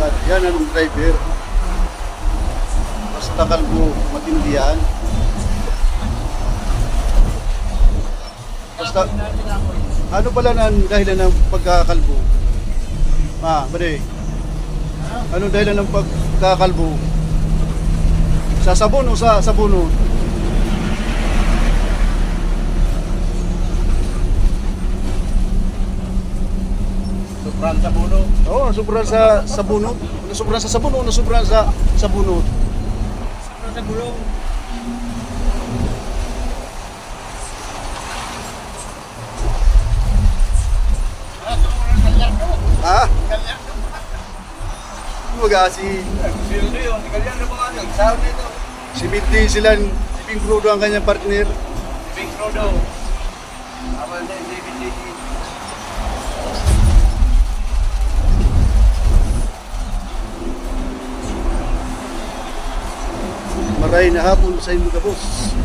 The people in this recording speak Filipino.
Yan ang driver. Basta kalbo, matindi yan. Basta, ano pala nan dahilan ng pagkakalbo? Ah, bade. Ano dahilan ng pagkakalbo? Sa sabon o sa sabuno? Sobrang sa buno. Oo, oh, nasubran sa sabunot. Nasubran sa sabon o nasubran sa sabunot. Sobrang sa gulong. Ha? Kumbaga si Sino yun? Ganyan na mga ano. Saan nito? si Minty sila, si Ping Crudo ang kanyang partner. Big Frodo. Amal na yung. Maray na hapon sa inyo boss.